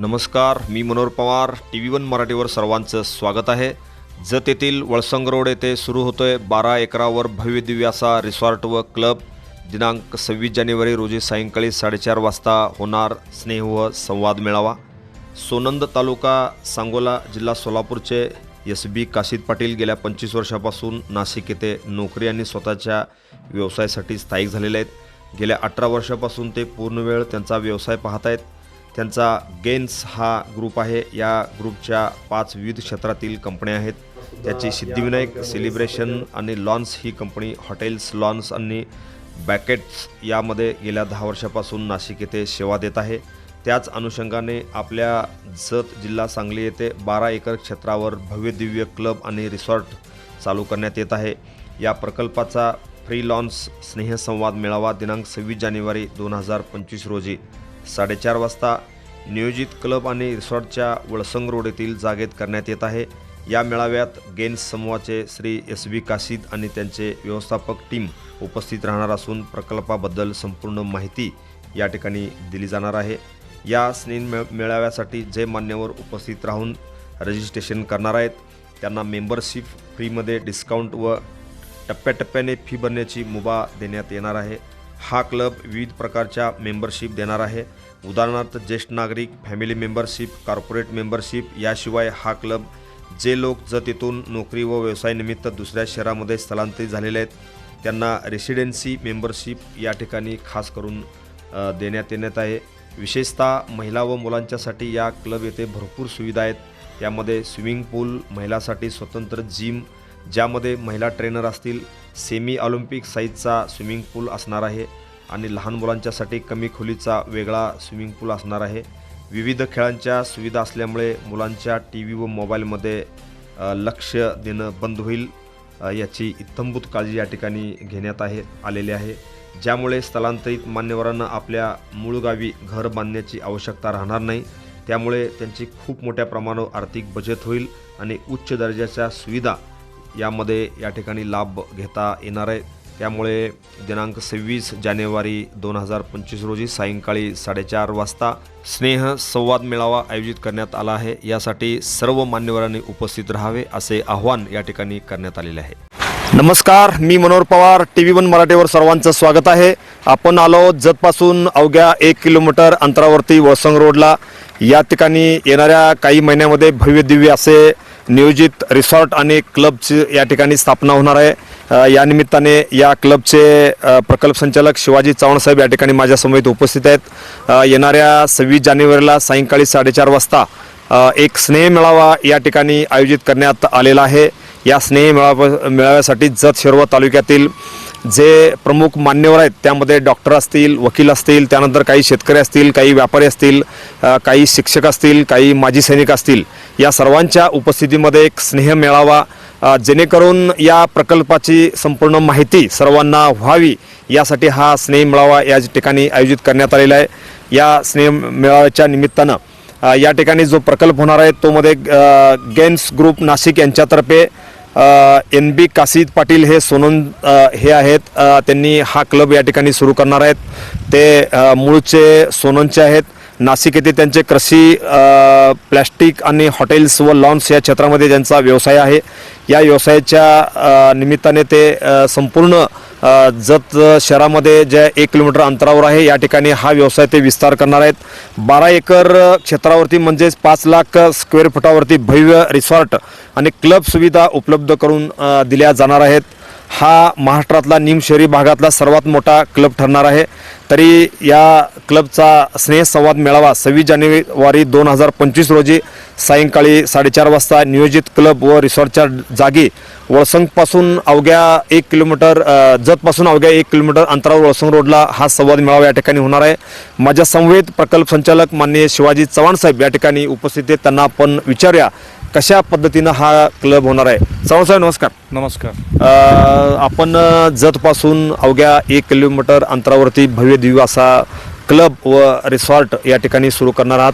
नमस्कार मी Manohar Pawar T V one मराठीवर सर्वांचं स्वागत आहे. जत येथील वळसंग रोड येथे सुरू होतो आहे बारा एकरावर भव्य दिव्य असा रिसॉर्ट व क्लब. दिनांक सव्वीस जानेवारी रोजी सायंकाळी साडेचार वाजता होणार स्नेह व संवाद मेळावा. सोनंद तालुका सांगोला जिल्हा सोलापूरचे एस बी काशीद पाटील गेल्या पंचवीस वर्षापासून नाशिक येथे नोकरी आणि स्वतःच्या व्यवसायासाठी स्थायिक झालेले आहेत. गेल्या अठरा वर्षापासून ते पूर्ण वेळ त्यांचा व्यवसाय पाहत आहेत. त्यांचा गेन्स हा ग्रुप आहे. या ग्रुपच्या पाच विविध क्षेत्रातील कंपन्या आहेत. त्याची सिद्धिविनायक सेलिब्रेशन आणि लॉन्स ही कंपनी हॉटेल्स लॉन्स आणि बॅकेट्स यामध्ये गेल्या दहा वर्षापासून नाशिक येथे सेवा देत आहे. त्याच अनुषंगाने आपल्या जत जिल्हा सांगली येथे बारा एकर क्षेत्रावर भव्य दिव्य क्लब आणि रिसॉर्ट चालू करण्यात येत आहे. या प्रकल्पाचा फ्री लॉन्स स्नेहसंवाद मेळावा दिनांक सव्वीस जानेवारी दोन हजार पंचवीस रोजी साडेचार वाजता नियोजित क्लब आणि रिसॉर्टच्या वळसंग रोड येथील जागेत करण्यात येत आहे. या मेळाव्यात गेन्स समूहाचे श्री एस बी काशीद आणि त्यांचे व्यवस्थापक टीम उपस्थित राहणार असून प्रकल्पाबद्दल संपूर्ण माहिती या ठिकाणी दिली जाणार आहे. या स्नेह मेळ मेळाव्यासाठी जे मान्यवर उपस्थित राहून रजिस्ट्रेशन करणार आहेत त्यांना मेंबरशिप फ्रीमध्ये डिस्काउंट व टप्प्याटप्प्याने फी भरण्याची मुभा देण्यात येणार आहे. हा क्लब विविध प्रकारच्या मेंबरशिप देणार आहे. उदाहरणार्थ ज्येष्ठ नागरिक फॅमिली मेंबरशिप कॉर्पोरेट मेंबरशिप याशिवाय हा क्लब जे लोक जत येथून नोकरी व व्यवसायानिमित्त दुसऱ्या शहरामध्ये स्थलांतरित झालेले आहेत त्यांना रेसिडेन्सी मेंबरशिप या ठिकाणी खास करून देण्यात येण्यात आहे. विशेषतः महिला व मुलांच्यासाठी या क्लब येथे भरपूर सुविधा आहेत. त्यामध्ये स्विमिंग पूल महिलासाठी स्वतंत्र जिम ज्यामध्ये महिला ट्रेनर असतील सेमी ऑलिम्पिक साईजचा स्विमिंग पूल असणार आहे आणि लहान मुलांच्यासाठी कमी खोलीचा वेगळा स्विमिंग पूल असणार आहे. विविध खेळांच्या सुविधा असल्यामुळे मुलांच्या टी व्ही व मोबाईलमध्ये लक्ष देणं बंद होईल याची इत्थंभूत काळजी या ठिकाणी घेण्यात आहे आलेली आहे. ज्यामुळे स्थलांतरित मान्यवरांना आपल्या मूळ गावी घर बांधण्याची आवश्यकता राहणार नाही. त्यामुळे त्यांची खूप मोठ्या प्रमाणावर आर्थिक बचत होईल आणि उच्च दर्जाच्या सुविधा यामध्ये या ठिकाणी लाभ घेता येणार आहे. त्यामुळे दिनांक सव्वीस जानेवारी दोन हजार पंचवीस रोजी सायंकाळी साडेचार वाजता स्नेह संवाद मेळावा आयोजित करण्यात आला आहे. यासाठी सर्व मान्यवरांनी उपस्थित राहावे असे आवाहन या ठिकाणी करण्यात आलेले आहे. नमस्कार मी Manohar Pawar T V one मराठीवर सर्वांचं स्वागत आहे. आपण आलो जतपासून अवघ्या एक किलोमीटर अंतरावरती वसंग रोडला. या ठिकाणी येणाऱ्या काही महिन्यामध्ये भव्य दिव्य असे नियोजित रिसॉर्ट आणि क्लबची या ठिकाणी स्थापना होणार आहे. या निमित्ताने या क्लबचे प्रकल्प संचालक शिवाजी चव्हाणसाहेब या ठिकाणी माझ्यासमोर उपस्थित आहेत. येणाऱ्या सव्वीस जानेवारीला सायंकाळी साडेचार वाजता एक स्नेह मेळावा या ठिकाणी आयोजित करण्यात आलेला आहे. या स्नेह मेळावा मेळाव्यासाठी जत शिरवळ तालुक्यातील जे प्रमुख मान्यवर आहेत त्यामध्ये डॉक्टर असतील वकील असतील त्यानंतर काही शेतकरी असतील काही व्यापारी असतील काही शिक्षक असतील काही माजी सैनिक असतील या सर्वांच्या उपस्थितीमध्ये एक स्नेह मेळावा जेणेकरून या प्रकल्पाची संपूर्ण माहिती सर्वांना व्हावी यासाठी हा स्नेह मेळावा या ठिकाणी आयोजित करण्यात आलेला आहे. या स्नेह मेळाव्याच्या निमित्तानं या ठिकाणी जो प्रकल्प होणार आहे तो मध्ये गेन्स ग्रुप नाशिक यांच्यातर्फे एन बी कासिद पाटील हे सोनन हे आहेत. त्यांनी हा क्लब या ठिकाणी सुरू करणार आहेत. ते मूळचे सोननचे आहेत. नाशिक येथे त्यांचे कृषी प्लॅस्टिक आणि हॉटेल्स व लॉन्स या क्षेत्रामध्ये त्यांचा व्यवसाय आहे. या व्यवसायाच्या निमित्ताने ते संपूर्ण जत शहरामध्ये जे एक किलोमीटर अंतरावर आहे या ठिकाणी हा व्यवसाय ते विस्तार करणार आहेत. बारा एकर क्षेत्रावरती म्हणजेच पाच लाख स्क्वेअर फुटावरती भव्य रिसॉर्ट आणि क्लब सुविधा उपलब्ध करून दिल्या जाणार आहेत. हा महाराष्ट्रातला निमशहरी भागातला सर्वात मोठा क्लब ठरणार आहे. तरी या क्लबचा स्नेहसंवाद मेळावा सव्वीस जानेवारी दोन हजार पंचवीस रोजी सायंकाळी साडेचार वाजता नियोजित क्लब व रिसॉर्टच्या जागी वळसंगपासून अवघ्या एक किलोमीटर जतपासून अवघ्या एक किलोमीटर अंतरावर वळसंग रोडला हा संवाद मेळावा या ठिकाणी होणार आहे. माझ्या संवेद प्रकल्प संचालक माननीय शिवाजी चव्हाण साहेब या ठिकाणी उपस्थित आहेत. त्यांना आपण विचारूया कशा पद्धतीनं हा क्लब होणार आहे. चव्हाण साहेब नमस्कार. नमस्कार. आपण जतपासून अवघ्या एक किलोमीटर अंतरावरती भव्य दिव्य असा क्लब व रिसॉर्ट या ठिकाणी सुरू करणार आहात.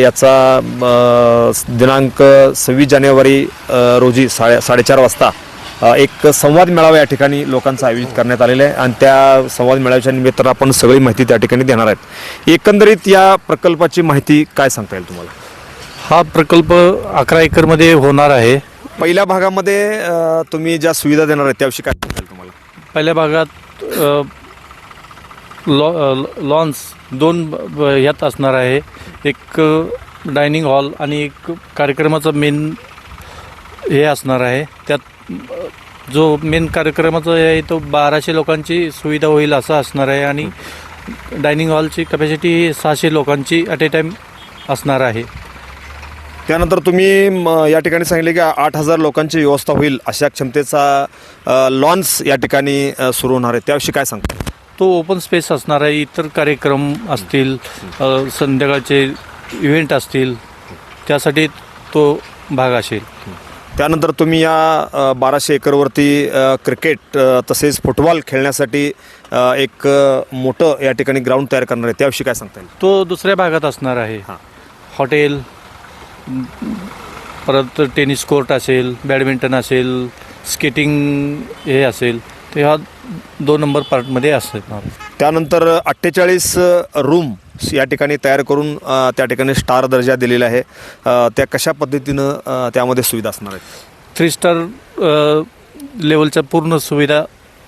याचा दिनांक सव्वीस जानेवारी रोजी साडे साडेचार वाजता एक संवाद मेळावा या ठिकाणी लोकांचं आयोजित करण्यात आलेलं आहे. आणि त्या संवाद मेळाव्याच्या निमित्तानं आपण सगळी माहिती त्या ठिकाणी देणार आहेत. एकंदरीत या प्रकल्पाची माहिती काय सांगता येईल तुम्हाला? हा प्रकल्प अकरा एकरमध्ये होणार आहे. पहिल्या भागामध्ये तुम्ही ज्या सुविधा देणार आहेत त्याविषयी काय सांगता येईल तुम्हाला? पहिल्या भागात लॉ लॉन्स दोन ह्यात असणार आहे. एक डायनिंग हॉल आणि एक कार्यक्रमाचं मेन हे असणार आहे. त्यात जो मेन कार्यक्रमाचा आहे तो बाराशे लोकांची सुविधा होईल असं असणार आहे आणि डायनिंग हॉलची कपॅसिटी सहाशे लोकांची ॲट ए टाईम असणार आहे. त्यानंतर तुम्ही म, या ठिकाणी सांगितले की आठ हजार लोकांची व्यवस्था होईल अशा क्षमतेचा लॉन्स या ठिकाणी सुरू होणार आहे. त्याविषयी काय सांगता? तो ओपन स्पेस असणार आहे इतर कार्यक्रम असतील अ, संध्याकाळचे इव्हेंट असतील त्यासाठी तो भाग असेल. त्यानंतर तुम्ही या अ, बाराशे एकरवरती अ, क्रिकेट अ, तसेच फुटबॉल खेळण्यासाठी अ, एक अ, मोठं या ठिकाणी ग्राउंड तयार करणार आहे. त्याविषयी काय सांगता येईल? तो दुसऱ्या भागात असणार आहे. हां. हॉटेल म, परत टेनिस कोर्ट असेल बॅडमिंटन असेल स्केटिंग हे असेल ते ह्या दोन नंबर पार्टमध्ये असणार त्यानंतर अठ्ठेचाळीस रूम या ठिकाणी तयार करून त्या ठिकाणी स्टार दर्जा दिलेला आहे. त्या कशा पद्धतीनं त्यामध्ये सुविधा असणार आहेत? थ्री स्टार लेवलच्या पूर्ण सुविधा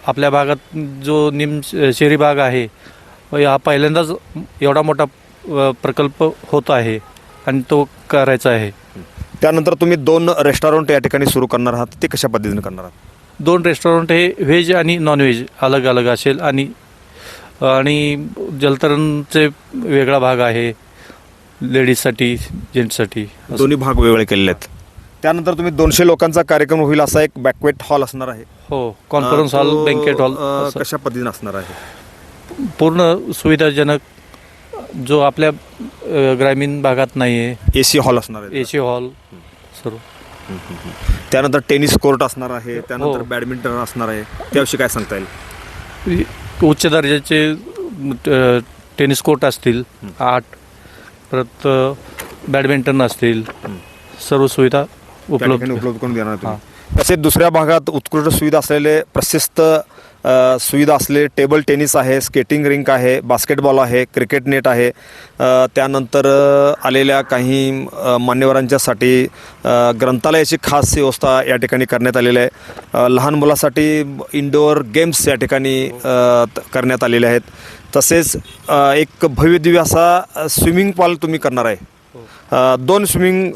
आपल्या भागात जो निम शहरी भाग आहे हा पहिल्यांदाच एवढा मोठा प्रकल्प होत आहे आणि तो करायचा आहे. त्यानंतर तुम्ही दोन रेस्टॉरंट या ठिकाणी सुरू करणार आहात. ते कशा पद्धतीने करणार आहात? दोन रेस्टॉरंट हे व्हेज आणि नॉन व्हेज अलग अलग असेल आणि आणि जलतरणचे वेगळा भाग आहे लेडीजसाठी जेंट्ससाठी. दोन्ही भाग वेगळे केलेले आहेत. त्यानंतर तुम्ही दोनशे लोकांचा कार्यक्रम होईल असा एक बॅकवेट हॉल असणार आहे. हो कॉन्फरन्स हॉल तो, बँकेट हॉल अ, असं. कशा पद्धतीने असणार आहे? पूर्ण सुविधाजनक जो आपल्या अ, ग्रामीण भागात नाही आहे ए सी हॉल असणार आहे. ए सी हॉल सर्व. त्यानंतर टेनिस कोर्ट असणार आहे त्यानंतर हो. बॅडमिंटन असणार आहे. त्याविषयी काय सांगता येईल? उच्च दर्जाचे टेनिस कोर्ट असतील आठ. परत बॅडमिंटन असतील सर्व सुविधा उपलब्ध. उपलब्ध करून देणार तसेच दुसऱ्या भागात उत्कृष्ट सुविधा असलेले प्रशस्त सुविधा असलेले टेबल टेनिस आहे स्केटिंग रिंक आहे बास्केटबॉल आहे क्रिकेट नेट आहे. त्यानंतर आलेल्या काही मान्यवरांच्यासाठी ग्रंथालयाची खास व्यवस्था या ठिकाणी करण्यात आलेली आहे. लहान मुलासाठी इंडोअर गेम्स या ठिकाणी करण्यात आलेले आहेत. तसेच एक भव्यदिव्य असा स्विमिंग पूल तुम्ही करणार आहे. अ, दोन स्विमिंग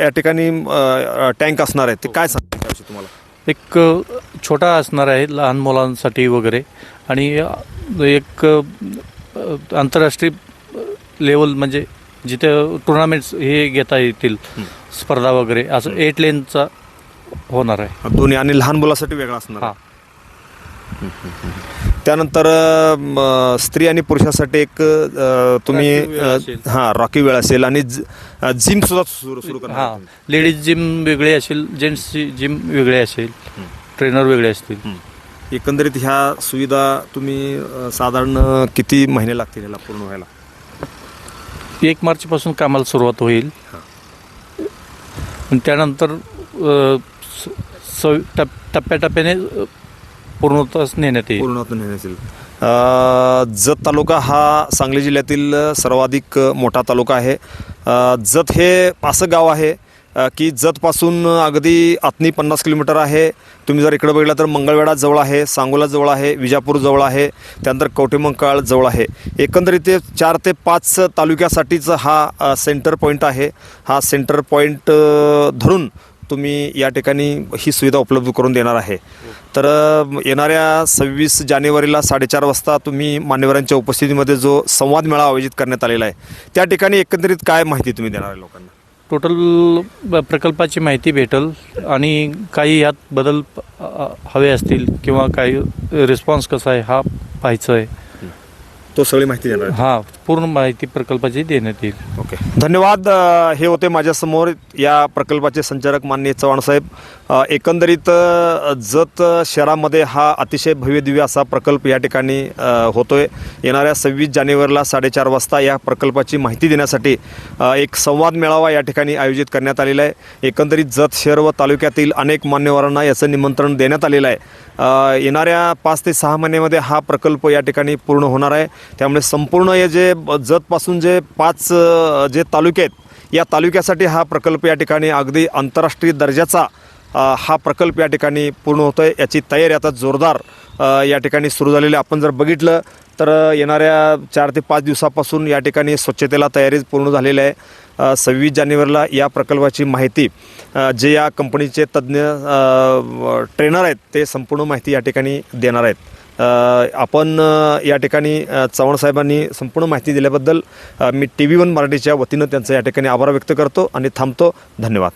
या ठिकाणी टँक असणार आहेत. ते काय सांगते त्याविषयी तुम्हाला? एक छोटा असणार आहे लहान मुलांसाठी वगैरे. आणि एक आंतरराष्ट्रीय लेवल म्हणजे जिथे टुर्नामेंट्स हे घेता येतील स्पर्धा वगैरे असं एट लेनचा होणार आहे. दोन्ही आणि लहान मुलासाठी वेगळा असणार हां. त्यानंतर म, स्त्री आणि पुरुषासाठी एक अ, तुम्ही. हां रॉकी वेळ असेल आणि जिम सुद्धा सुरू सुरू करणार हां. लेडीज जिम वेगळी असेल जेंट्सची जिम वेगळी असेल ट्रेनर वेगळे असतील. एकंदरीत ह्या सुविधा तुम्ही अ, साधारण किती महिने लागतील ह्याला पूर्ण व्हायला? एक मार्चपासून कामाला सुरुवात होईल. आणि त्यानंतर अ, स- टप टप्प्याटप्प्याने अ, पूर्णत्वास नेण्यात येईल. पूर्ण होतं येईल. अ, जत तालुका हा सांगली जिल्ह्यातील सर्वाधिक मोठा तालुका आहे. अ, जत हे असं गाव आहे अ, की जतपासून अगदी आतनी पन्नास किलोमीटर आहे. तुम्ही जर इकडे बघितलं तर मंगळवेढा जवळ आहे सांगोला जवळ आहे विजापूर जवळ आहे त्यानंतर कवठेमंकाळ जवळ आहे. एकंदरीत ते चार ते पाच तालुक्यासाठीच हा अ, सेंटर पॉईंट आहे. हा सेंटर पॉईंट अ, धरून तुम्ही या ठिकाणी ही सुविधा उपलब्ध करून देणार आहे. तर येणाऱ्या सव्वीस जानेवारीला साडेचार वाजता तुम्ही मान्यवरांच्या उपस्थितीमध्ये जो संवाद मेळा आयोजित करण्यात आलेला आहे त्या ठिकाणी एकंदरीत काय माहिती तुम्ही देणार आहे लोकांना? टोटल प्रकल्पाची माहिती भेटेल आणि काही यात बदल हवे असतील किंवा काही रिस्पॉन्स कसा आहे हा पाहायचं आहे. तो सगळी माहिती देणार आहे. हा पूर्ण माहिती प्रकल्पाची देण्यात येईल. ओके. धन्यवाद अ, हे होते माझ्यासमोर या प्रकल्पाचे संचालक माननीय चव्हाणसाहेब अ, एकंदरीत अ, जत शहरामध्ये हा अतिशय भव्यदिव्य असा प्रकल्प या ठिकाणी अ, होतोय. येणाऱ्या सव्वीस जानेवारीला साडेचार वाजता या प्रकल्पाची माहिती देण्यासाठी अ, एक संवाद मेळावा या ठिकाणी आयोजित करण्यात आलेला आहे. एकंदरीत जत शहर व तालुक्यातील अनेक मान्यवरांना याचं निमंत्रण देण्यात आलेलं आहे. अ, येणाऱ्या पाच ते सहा महिन्यामध्ये हा प्रकल्प या ठिकाणी पूर्ण होणार आहे. त्यामुळे संपूर्ण हे जे जतपासून जे पाच जे तालुके आहेत या तालुक्यासाठी हा प्रकल्प या ठिकाणी अगदी आंतरराष्ट्रीय दर्जाचा हा प्रकल्प या ठिकाणी पूर्ण होतो आहे याची तयारी आता जोरदार या ठिकाणी सुरू झालेली आहे. आपण जर बघितलं तर येणाऱ्या चार ते पाच दिवसापासून या ठिकाणी स्वच्छतेला तयारी पूर्ण झालेली आहे. सव्वीस जानेवारीला या प्रकल्पाची माहिती जे या कंपनीचे तज्ज्ञ ट्रेनर आहेत ते संपूर्ण माहिती या ठिकाणी देणार आहेत. आपण या ठिकाणी चव्हाण साहेबांनी संपूर्ण माहिती दिल्याबद्दल मी टी व्ही वन मराठीच्या वतीनं त्यांचा या ठिकाणी आभार व्यक्त करतो आणि थांबतो. धन्यवाद.